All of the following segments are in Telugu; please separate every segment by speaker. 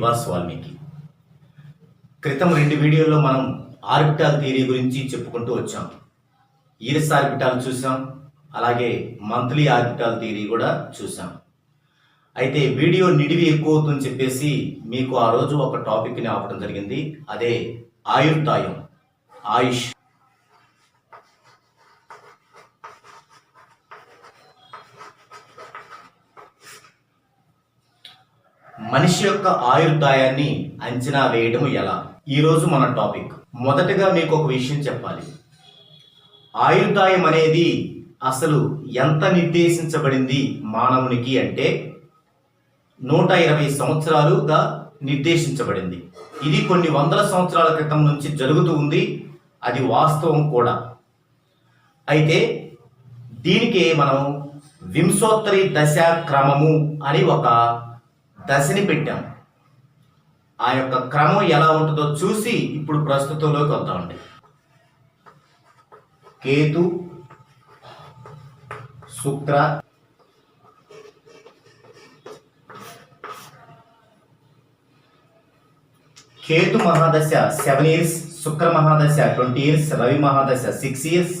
Speaker 1: శ్రీనివాస్ వాల్మీకి. క్రితం రెండు వీడియోల్లో మనం ఆర్బిటాల్ థియరీ గురించి చెప్పుకుంటూ వచ్చాం. ఈరస్ ఆర్బిటాల్ చూసాం. అలాగే మంత్లీ ఆర్బిటాల్ థియరీ కూడా చూసాం. అయితే వీడియో నిడివి ఎక్కువ అవుతుందని చెప్పేసి మీకు ఆ రోజు ఒక టాపిక్ని ఆపడం జరిగింది. అదే ఆయుర్దాయం. ఆయుష్. మనిషి యొక్క ఆయుర్దాయాన్ని అంచనా వేయడం ఎలా? ఈరోజు మన టాపిక్. మొదటగా మీకు ఒక విషయం చెప్పాలి. ఆయుర్దాయం అనేది అసలు ఎంత నిర్దేశించబడింది మానవునికి అంటే నూట ఇరవై సంవత్సరాలుగా నిర్దేశించబడింది. ఇది కొన్ని వందల సంవత్సరాల క్రితం నుంచి జరుగుతూ ఉంది. అది వాస్తవం కూడా. అయితే దీనికి మనం వింశోత్తరి దశ క్రమము అని ఒక దశని పెట్టాం. ఆ యొక్క క్రమం ఎలా ఉంటుందో చూసి ఇప్పుడు ప్రస్తుతంలోకి వద్దామండి కేతు శుక్ర కేతు మహాదశ సెవెన్ ఇయర్స్ శుక్ర మహాదశ ట్వంటీ ఇయర్స్ రవి మహాదశ సిక్స్ ఇయర్స్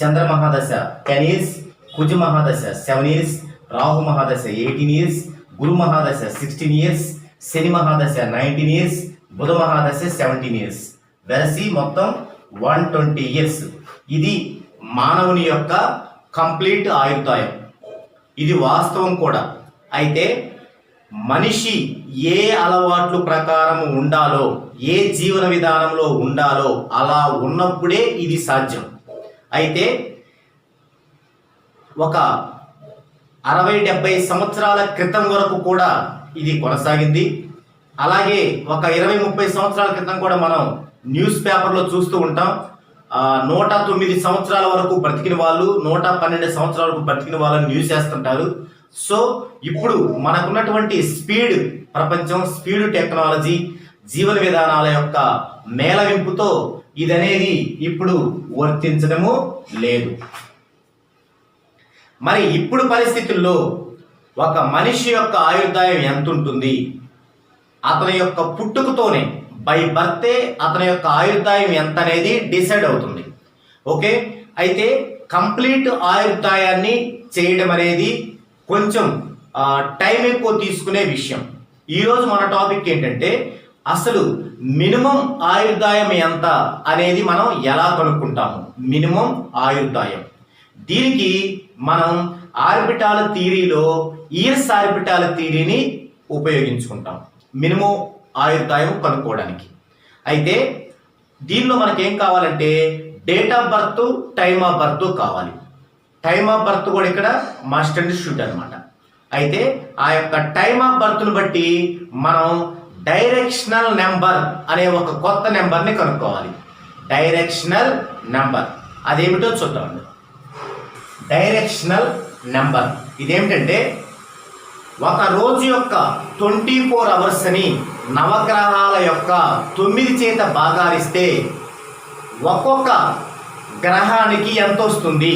Speaker 1: చంద్ర మహాదశ టెన్ ఇయర్స్ కుజ మహాదశ సెవెన్ ఇయర్స్ రాహు మహాదశ ఎయిటీన్ ఇయర్స్ గురు మహాదశ సిక్స్టీన్ ఇయర్స్ శని మహాదశ నైన్టీన్ ఇయర్స్ బుధ మహాదశ సెవెంటీన్ ఇయర్స్ వెరసి మొత్తం వన్ ట్వంటీ ఇయర్స్ ఇది మానవుని యొక్క కంప్లీట్ ఆయుర్దాయం. ఇది వాస్తవం కూడా. అయితే మనిషి ఏ అలవాట్లు ప్రకారం ఉండాలో ఏ జీవన విధానంలో ఉండాలో అలా ఉన్నప్పుడే ఇది సాధ్యం. అయితే ఒక అరవై డెబ్బై సంవత్సరాల క్రితం వరకు కూడా ఇది కొనసాగింది. అలాగే ఒక ఇరవై ముప్పై సంవత్సరాల క్రితం కూడా మనం న్యూస్ పేపర్లో చూస్తూ ఉంటాం. నూట తొమ్మిది సంవత్సరాల వరకు బ్రతికిన వాళ్ళు నూట పన్నెండు సంవత్సరాల వరకు బ్రతికిన వాళ్ళని న్యూస్ చేస్తుంటారు. సో ఇప్పుడు మనకున్నటువంటి స్పీడ్ ప్రపంచం స్పీడ్ టెక్నాలజీ జీవన విధానాల యొక్క మేళవింపుతో ఇదనేది ఇప్పుడు వర్తించడము లేదు. మరి ఇప్పుడు పరిస్థితుల్లో ఒక మనిషి యొక్క ఆయుర్దాయం ఎంత ఉంటుంది అతని యొక్క పుట్టుకతోనే బై బర్తే అతని యొక్క ఆయుర్దాయం ఎంత అనేది డిసైడ్ అవుతుంది. ఓకే? అయితే కంప్లీట్ ఆయుర్దాయాన్ని చేయడం అనేది కొంచెం టైం ఎక్కువ తీసుకునే విషయం. ఈరోజు మన టాపిక్ ఏంటంటే అసలు మినిమం ఆయుర్దాయం ఎంత అనేది మనం ఎలా కనుక్కుంటాము? మినిమం ఆయుర్దాయం. దీనికి మనం ఆర్బిటాల థీరీలో ఈఎస్ ఆర్బిటాల థీరీని ఉపయోగించుకుంటాం. మినిమం ఆయుర్దాయం కనుక్కోవడానికి. అయితే దీనిలో మనకేం కావాలంటే date of birth time of birth కావాలి. టైమ్ ఆఫ్ బర్త్ కూడా ఇక్కడ మస్ట్ అండ్ షుడ్ అనమాట అయితే ఆ యొక్క టైమ్ ఆఫ్ బర్త్ను బట్టి మనం డైరెక్షనల్ నెంబర్ అనే ఒక కొత్త నెంబర్ని కనుక్కోవాలి. Directional number. అదేమిటో చూద్దామండి. Directional number. ఇదేమిటంటే ఒక రోజు యొక్క ట్వంటీ ఫోర్ అవర్స్ అని నవగ్రహాల యొక్క తొమ్మిది చేత భాగాలిస్తే ఒక్కొక్క గ్రహానికి ఎంత వస్తుంది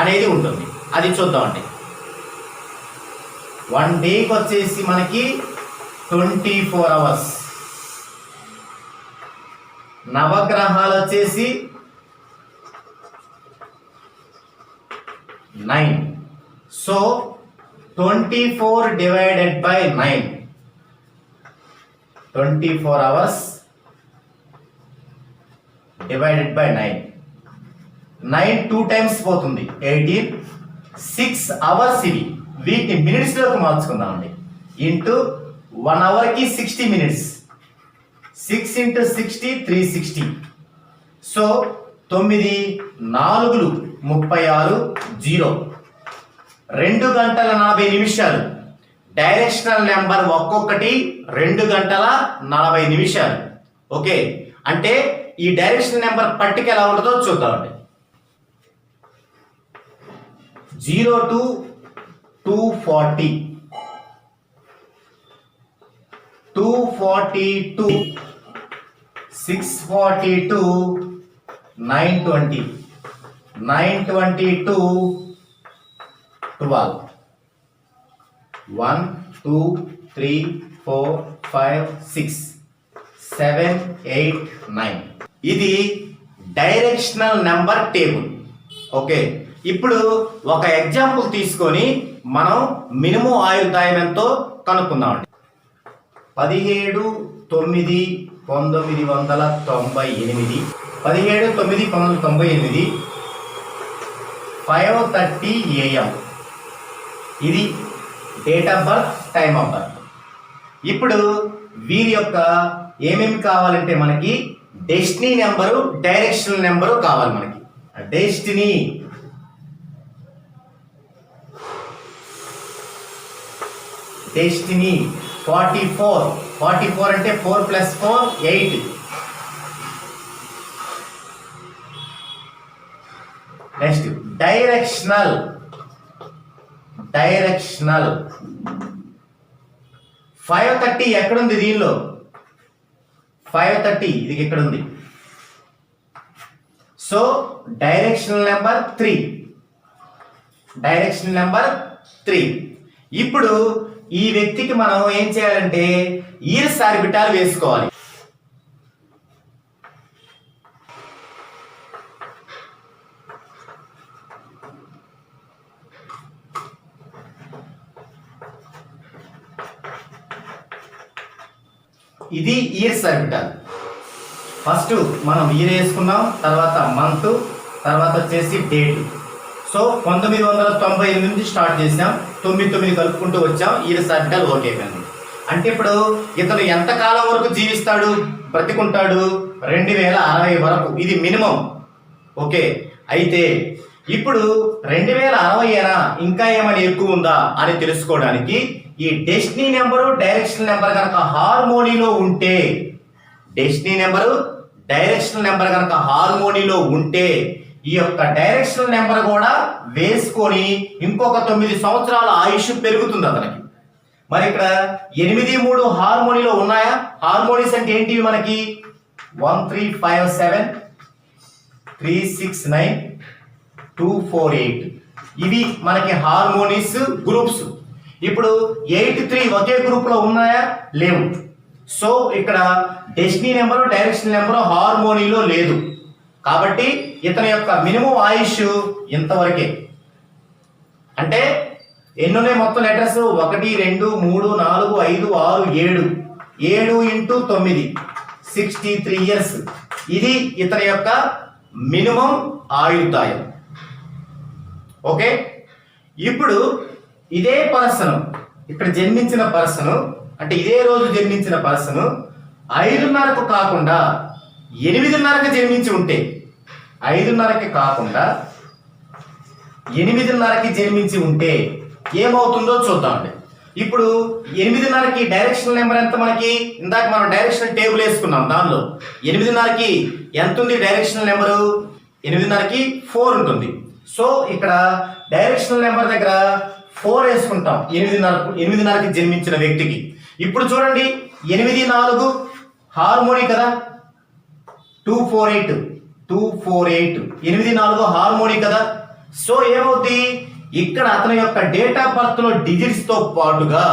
Speaker 1: అనేది ఉంటుంది. అది చూద్దామండి వన్ డేకి వచ్చేసి మనకి ట్వంటీ ఫోర్ అవర్స్. నవగ్రహాలు వచ్చేసి nine. So twenty four divided by nine. Twenty four hours divided by nine. Nine two times పోతుంది. ఎయిటీన్. సిక్స్ అవర్స్ ఇవి. వీటిని మినిట్స్లోకి మార్చుకుందామండి. Into one అవర్కి sixty minutes. Six into sixty three sixty. So తొమ్మిది నాలుగులు. ముప్పై ఆరు జీరో. రెండు గంటల నలభై నిమిషాలు. డైరెక్షనల్ నెంబర్ ఒక్కొక్కటి రెండు గంటల నలభై నిమిషాలు. ఓకే? అంటే ఈ డైరెక్షన్ నెంబర్ పట్టిక ఎలా ఉంటుందో చూద్దామండి zero to two forty. Two forty to six forty to nine twenty. Nine twenty to twelve. One two three four five six seven eight nine. ఇది డైరెక్షనల్ నెంబర్ టేబుల్. ఓకే ఇప్పుడు ఒక ఎగ్జాంపుల్ తీసుకొని మనం మినిమం ఆయుర్దాయం ఎంతో కనుక్కుందామండి. పదిహేడు తొమ్మిది పంతొమ్మిది వందల తొంభై ఎనిమిది. పదిహేడు తొమ్మిది పంతొమ్మిది తొంభై ఎనిమిది. ఫైవ్ థర్టీ ఏఎం ఇది date of birth time of birth ఇప్పుడు వీరి యొక్క ఏమేమి కావాలంటే మనకి డెస్టినీ నెంబరు డైరెక్షనల్ నెంబరు కావాలి మనకి. Destiny destiny forty four forty four అంటే four plus four eight next directional directional five thirty ఎక్కడుంది దీనిలో? ఫైవ్ థర్టీ ఇది ఇక్కడ ఉంది so directional number three direction number three ఇప్పుడు ఈ వ్యక్తికి మనం ఏం చేయాలంటే ఈర్స్ ఆర్బిటాల్ వేసుకోవాలి. ఇది ఇయర్స్ ఆర్బిటాల్ ఫస్ట్ మనం ఇయర్ వేసుకున్నాం తర్వాత మంత్ తర్వాత వచ్చేసి డేట్ సో పంతొమ్మిది వందల తొంభై ఎనిమిది నుంచి స్టార్ట్ చేసాం తొమ్మిది తొమ్మిది కలుపుకుంటూ వచ్చాం ఇయర్స్ సర్టికల్ ఓకే అయిపోయింది అంటే ఇప్పుడు ఇతను ఎంత కాలం వరకు జీవిస్తాడు బ్రతికుంటాడు? రెండు వేల అరవై వరకు. ఇది మినిమం ఓకే అయితే ఇప్పుడు రెండు వేల అరవై ఏనా ఇంకా ఏమైనా ఎక్కువ ఉందా అని తెలుసుకోవడానికి ఈ డెస్టినీ నెంబరు డైరెక్షన్ నెంబర్ కనుక హార్మోనీలో ఉంటే డెస్టినీ నెంబరు డైరెక్షన్ నెంబర్ కనుక హార్మోనీలో ఉంటే ఈ యొక్క డైరెక్షన్ నెంబర్ కూడా వేసుకొని ఇంకొక తొమ్మిది సంవత్సరాల ఆయుష్ పెరుగుతుంది అతనికి. మరి ఇక్కడ ఎనిమిది మూడు హార్మోనీలో ఉన్నాయా? హార్మోనీస్ అంటే ఏంటివి మనకి? One three five seven three six nine two four eight ఇవి మనకి హార్మోనీస్ గ్రూప్స్ ఇప్పుడు ఎయిట్ త్రీ ఒకే గ్రూప్లో ఉన్నాయా? లేవు. సో ఇక్కడ డెస్టినీ నెంబరు డైరెక్షన్ నెంబరు హార్మోనీలో లేదు. కాబట్టి ఇతని యొక్క మినిమం ఆయుష్ ఇంతవరకే. అంటే ఎన్నున్నాయి మొత్తం లెటర్స్ ఒకటి రెండు మూడు నాలుగు ఐదు ఆరు ఏడు. ఏడు ఇంటూ తొమ్మిది. సిక్స్టీ త్రీ ఇయర్స్ ఇది ఇతని యొక్క మినిమం ఆయుర్దాయం. ఓకే? ఇప్పుడు ఇదే పర్సన్ ఇక్కడ జన్మించిన పర్సన్ అంటే ఇదే రోజు జన్మించిన పర్సన్ ఐదున్నరకు కాకుండా ఎనిమిదిన్నరకు జన్మించి ఉంటే ఐదున్నరకి కాకుండా ఎనిమిదిన్నరకి జన్మించి ఉంటే ఏమవుతుందో చూద్దామండి. ఇప్పుడు ఎనిమిదిన్నరకి డైరెక్షన్ నెంబర్ ఎంత మనకి? ఇందాక మనం డైరెక్షన్ టేబుల్ వేసుకున్నాం దానిలో. ఎనిమిదిన్నరకి ఎంత ఉంది డైరెక్షన్ నెంబరు ఎనిమిదిన్నరకి ఫోర్ ఉంటుంది. సో ఇక్కడ డైరెక్షనల్ నెంబర్ దగ్గర ఫోర్ వేసుకుంటాం. ఎనిమిదిన్నర ఎనిమిదిన్నరకి జన్మించిన వ్యక్తికి. ఇప్పుడు చూడండి ఎనిమిది నాలుగు హార్మోని కదా? Two four eight two four eight ఎనిమిది నాలుగు హార్మోని కదా? సో ఏమవుద్ది? ఇక్కడ అతని యొక్క డేట్ ఆఫ్ బర్త్లో డిజిట్స్తో పాటుగా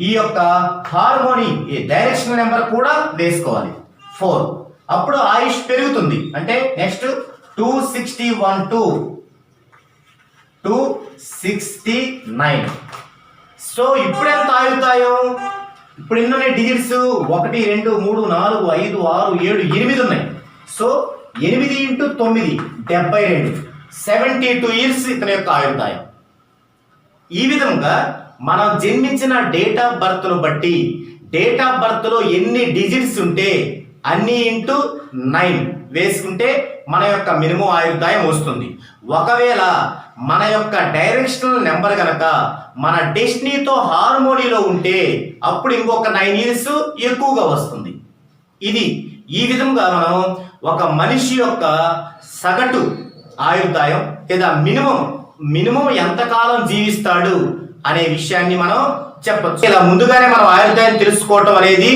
Speaker 1: ఈ యొక్క హార్మోని డైరెక్షనల్ నెంబర్ కూడా వేసుకోవాలి. ఫోర్ అప్పుడు ఆయుష్ పెరుగుతుంది. అంటే next two sixty one to two sixty nine. So ఇప్పుడు ఎంత ఆగుతాయో? ఇప్పుడు ఎన్ని ఉన్నాయి డిజిట్స్ ఒకటి రెండు మూడు నాలుగు ఐదు ఆరు ఏడు ఎనిమిది ఉన్నాయి. సో ఎనిమిది ఇంటూ తొమ్మిది డెబ్బై రెండు. సెవెంటీ టూ ఇయర్స్ ఇతని యొక్క ఆయుర్దాయం ఈ విధంగా మనం జన్మించిన డేట్ ఆఫ్ బర్త్ను బట్టి డేట్ ఆఫ్ బర్త్లో ఎన్ని డిజిట్స్ ఉంటే అన్ని ఇంటూ నైన్. వేసుకుంటే మన యొక్క మినిమం ఆయుర్దాయం వస్తుంది. ఒకవేళ మన యొక్క డైరెక్షనల్ నెంబర్ కనుక మన డెస్టినీతో హార్మోనీలో ఉంటే అప్పుడు ఇంకొక నైన్ ఇయర్స్ ఎక్కువగా వస్తుంది. ఇది ఈ విధంగా మనం ఒక మనిషి యొక్క సగటు ఆయుర్దాయం లేదా మినిమం మినిమం ఎంతకాలం జీవిస్తాడు అనే విషయాన్ని మనం చెప్పచ్చు. ఇలా ముందుగానే మనం ఆయుర్దాయం తెలుసుకోవటం అనేది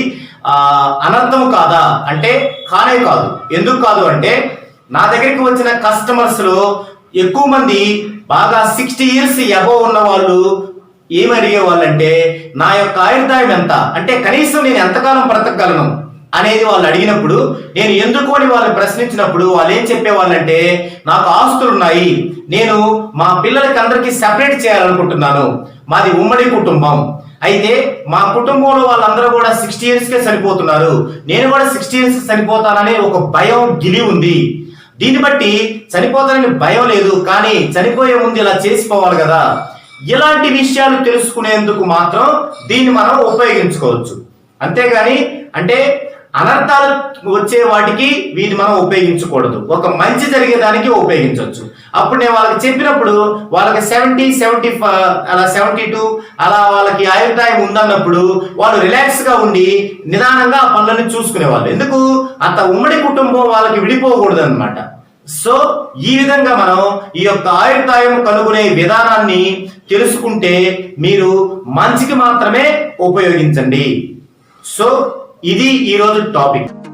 Speaker 1: అనంతం అనర్థం కాదా? అంటే కానే కాదు. ఎందుకు కాదు అంటే నా దగ్గరికి వచ్చిన కస్టమర్స్లో ఎక్కువ మంది బాగా సిక్స్టీ ఇయర్స్ అబవ్ ఉన్న వాళ్ళు ఏమి అడిగేవాళ్ళంటే నా యొక్క ఆయుర్దాయం ఎంత? అంటే కనీసం నేను ఎంతకాలం బ్రతకగలను? అనేది వాళ్ళు అడిగినప్పుడు నేను ఎందుకు అని వాళ్ళు ప్రశ్నించినప్పుడు వాళ్ళు ఏం చెప్పేవాళ్ళంటే నాకు ఆస్తులు ఉన్నాయి. నేను మా పిల్లలకి అందరికీ సెపరేట్ చేయాలనుకుంటున్నాను. మాది ఉమ్మడి కుటుంబం. అయితే మా కుటుంబంలో వాళ్ళందరూ కూడా సిక్స్టీ ఇయర్స్ కే చనిపోతున్నారు నేను కూడా సిక్స్టీ ఇయర్స్ సరిపోతాననే ఒక భయం గిలి ఉంది. దీన్ని బట్టి చనిపోతానని భయం లేదు కానీ చనిపోయే ముందు ఇలా చేసిపోవాలి కదా. ఇలాంటి విషయాలు తెలుసుకునేందుకు మాత్రం దీన్ని మనం ఉపయోగించుకోవచ్చు. అంతేగాని అంటే అనర్థాలు వచ్చే వాటికి వీటిని మనం ఉపయోగించకూడదు. ఒక మంచి జరిగేదానికి ఉపయోగించవచ్చు. అప్పుడు నేను వాళ్ళకి చెప్పినప్పుడు వాళ్ళకి సెవెంటీ సెవెంటీ అలా సెవెంటీ టూ అలా వాళ్ళకి ఆయుర్దాయం ఉందన్నప్పుడు వాళ్ళు రిలాక్స్గా ఉండి నిదానంగా ఆ పనులను చూసుకునేవాళ్ళు. ఎందుకు? అంత ఉమ్మడి కుటుంబం వాళ్ళకి విడిపోకూడదు అనమాట సో ఈ విధంగా మనం ఈ యొక్క ఆయుర్దాయం కనుగొనే విధానాన్ని తెలుసుకుంటే మీరు మంచికి మాత్రమే ఉపయోగించండి. సో ఇది ఈరోజు టాపిక్.